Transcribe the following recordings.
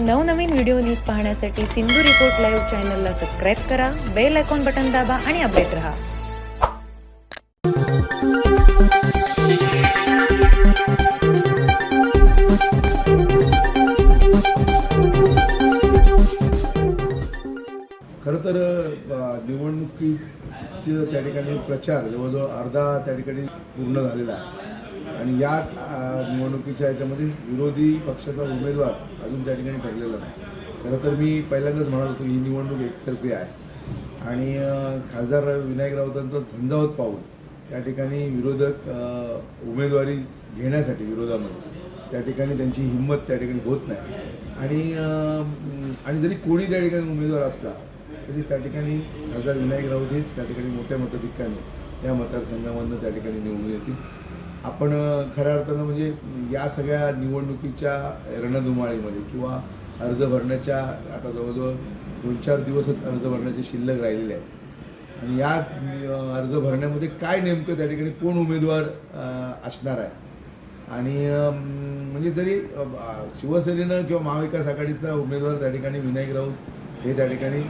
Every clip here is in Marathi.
नवनवीन व्हिडिओ न्यूज पाहण्यासाठी सिंधू रिपोर्ट लाईव्ह चॅनलला सबस्क्राईब करा बेल आयकॉन बटन दाबा आणि अपडेट रहा. खरं तर निवडणुकीचे त्या ठिकाणी प्रचार जवळजवळ अर्धा त्या ठिकाणी पूर्ण झालेला आहे. आणि या निवडणुकीच्या याच्यामध्ये विरोधी पक्षाचा उमेदवार अजून त्या ठिकाणी ठरलेला नाही. खरं तर मी पहिल्यांदाच म्हणालो होतो ही निवडणूक एकतर्फी आहे. आणि खासदार विनायक राऊतांचा झंझावत पाहून त्या ठिकाणी विरोधक उमेदवारी घेण्यासाठी विरोधामध्ये त्या ठिकाणी त्यांची हिंमत त्या ठिकाणी होत नाही. आणि आणि जरी कोणी त्या ठिकाणी उमेदवार असला तरी त्या ठिकाणी खासदार विनायक राऊत हेच त्या ठिकाणी मोठ्या मताधिक्याने या मतदारसंघामधनं त्या ठिकाणी निवडून येतील. आपण खऱ्या अर्थानं म्हणजे या सगळ्या निवडणुकीच्या रणधुमाळीमध्ये किंवा अर्ज भरण्याच्या आता जवळजवळ दोन चार दिवसच अर्ज भरण्याचे शिल्लक राहिलेले आहेत. आणि या अर्ज भरण्यामध्ये काय नेमकं त्या ठिकाणी कोण उमेदवार असणार आहे? आणि म्हणजे जरी शिवसेनेनं किंवा महाविकास आघाडीचा उमेदवार त्या ठिकाणी विनायक राऊत हे त्या ठिकाणी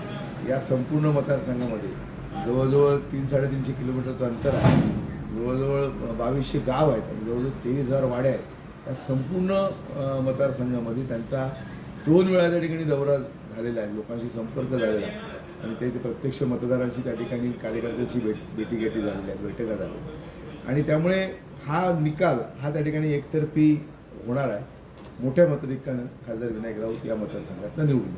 या संपूर्ण मतदारसंघामध्ये जवळजवळ तीन साडेतीनशे किलोमीटरचं अंतर आहे. जवळजवळ बावीसशे गाव आहेत. आणि जवळजवळ तेवीस हजार वाड्या आहेत. या संपूर्ण मतदारसंघामध्ये त्यांचा दोन वेळा त्या ठिकाणी दौरा झालेला आहे. लोकांशी संपर्क झालेला आहे. आणि ते प्रत्यक्ष मतदारांशी त्या ठिकाणी कार्यकर्त्याची भेट भेटीगाठी झालेल्या आहेत. बैठका झाल्या आणि त्यामुळे हा निकाल हा त्या ठिकाणी एकतर्फी होणार आहे. मोठ्या मताधिक्यानं खासदार विनायक राऊत या मतदारसंघातनं निवडून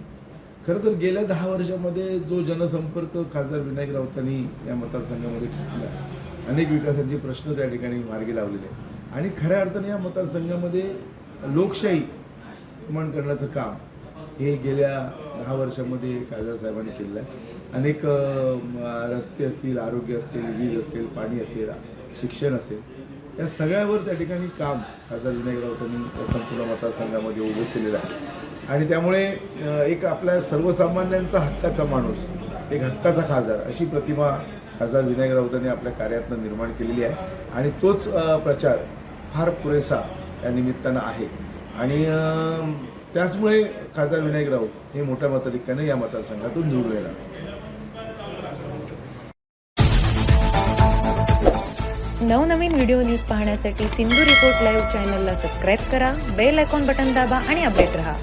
खरं तर गेल्या दहा वर्षामध्ये जो जनसंपर्क खासदार विनायक राऊतांनी या मतदारसंघामध्ये ठेवला आहे, अनेक विकासाचे प्रश्न त्या ठिकाणी मार्गी लावलेले आहेत. आणि खऱ्या अर्थाने या मतदारसंघामध्ये लोकशाही निर्माण करण्याचं काम हे गेल्या दहा वर्षामध्ये खासदार साहेबांनी केलेलं आहे. अनेक रस्ते असतील आरोग्य असेल वीज असेल पाणी असेल शिक्षण असेल या सगळ्यावर त्या ठिकाणी काम खासदार विनायक राऊतांनी संपूर्ण मतदारसंघामध्ये उभं केलेलं आहे. आणि त्यामुळे एक आपल्या सर्वसामान्यांचा हक्काचा माणूस एक हक्काचा खासदार अशी प्रतिमा खासदार विनायक राऊतांनी आपल्या कार्यातनं निर्माण केलेली आहे. आणि तोच प्रचार फार पुरेसा या निमित्तानं आहे. आणि त्याचमुळे खासदार विनायक राऊत हे मोठ्या मताधिक्याने या मतदारसंघातून निवडून येणार. नवनवीन व्हिडिओ न्यूज पाहण्यासाठी सिंधू रिपोर्ट लाईव्ह चॅनलला सबस्क्राईब करा बेल आयकॉन बटन दाबा आणि अपडेट रहा.